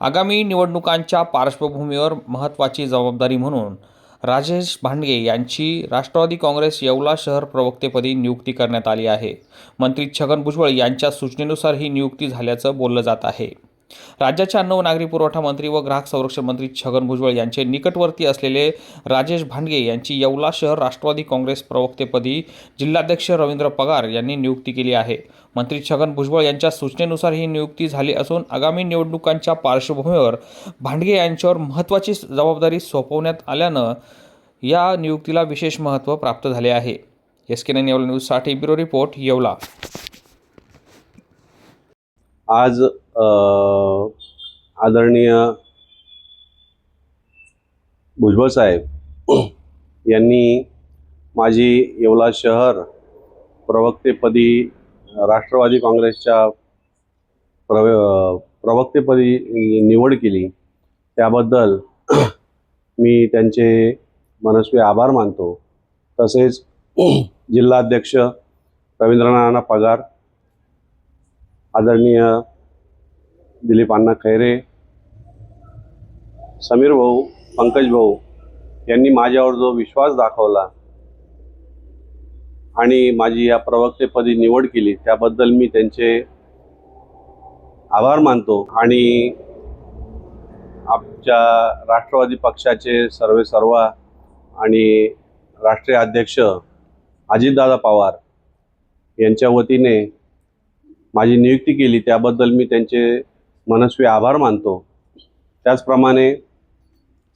आगामी निवडणुकांच्या पार्श्वभूमीवर महत्त्वाची जबाबदारी म्हणून राजेश भांडगे यांची राष्ट्रवादी काँग्रेस येवला शहर प्रवक्तेपदी नियुक्ती करण्यात आली आहे. मंत्री छगन भुजबळ यांच्या सूचनेनुसार ही नियुक्ती झाल्याचं बोललं जात आहे. राज्याचे अन्न व नागरी पुरवठा मंत्री व ग्राहक संरक्षण मंत्री छगन भुजबळ यांचे निकटवर्ती असलेले राजेश भांडगे यांची येवला शहर राष्ट्रवादी काँग्रेस प्रवक्तेपदी जिल्हाध्यक्ष रवींद्र पगार यांनी नियुक्ती केली आहे. मंत्री छगन भुजबळ यांच्या सूचनेनुसार ही नियुक्ती झाली असून आगामी निवडणुकांच्या पार्श्वभूमीवर भांडगे यांच्यावर महत्त्वाची जबाबदारी सोपवण्यात आल्यानं या नियुक्तीला विशेष महत्त्व प्राप्त झाले आहे. एस के नाईन येवला न्यूजसाठी ब्युरो रिपोर्ट येवला. आज आदरणीय भुजबळ साहेब यांनी माझी येवला शहर प्रवक्तेपदी राष्ट्रवादी काँग्रेसच्या प्रव प्रवक्तेपदी निवड केली. त्याबद्दल मी त्यांचे मनस्वी आभार मानतो. तसेच जिल्हाध्यक्ष रवींद्रनाथ पगार आदरणीय दिलीप अण्णा खैरे समीर भाऊ पंकज भाऊ यांनी माझ्यावर जो विश्वास दाखवला आणि माझी या प्रवक्तेपदी निवड केली त्याबद्दल मी त्यांचे आभार मानतो आणि आमच्या राष्ट्रवादी पक्षाचे सर्वे सर्वा आणि राष्ट्रीय अध्यक्ष अजितदादा पवार यांच्या वतीने माझी नियुक्ती केली त्याबद्दल मी त्यांचे मनस्वी आभार मानतो. त्याचप्रमाणे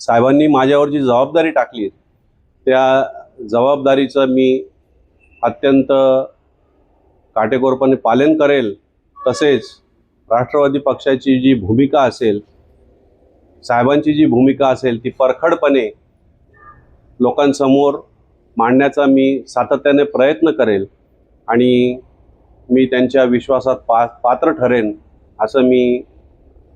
साहेबांनी माझ्यावर जी जबाबदारी टाकली त्या जबाबदारीचं मी अत्यंत काटेकोरपणे पालन करेल. तसेच राष्ट्रवादी पक्षाची जी भूमिका असेल साहेबांची जी भूमिका असेल ती परखडपणे लोकांसमोर मांडण्याचा मी सातत्याने प्रयत्न करेल आणि मी त्यांच्या विश्वासात पा पात्र ठरेन असं मी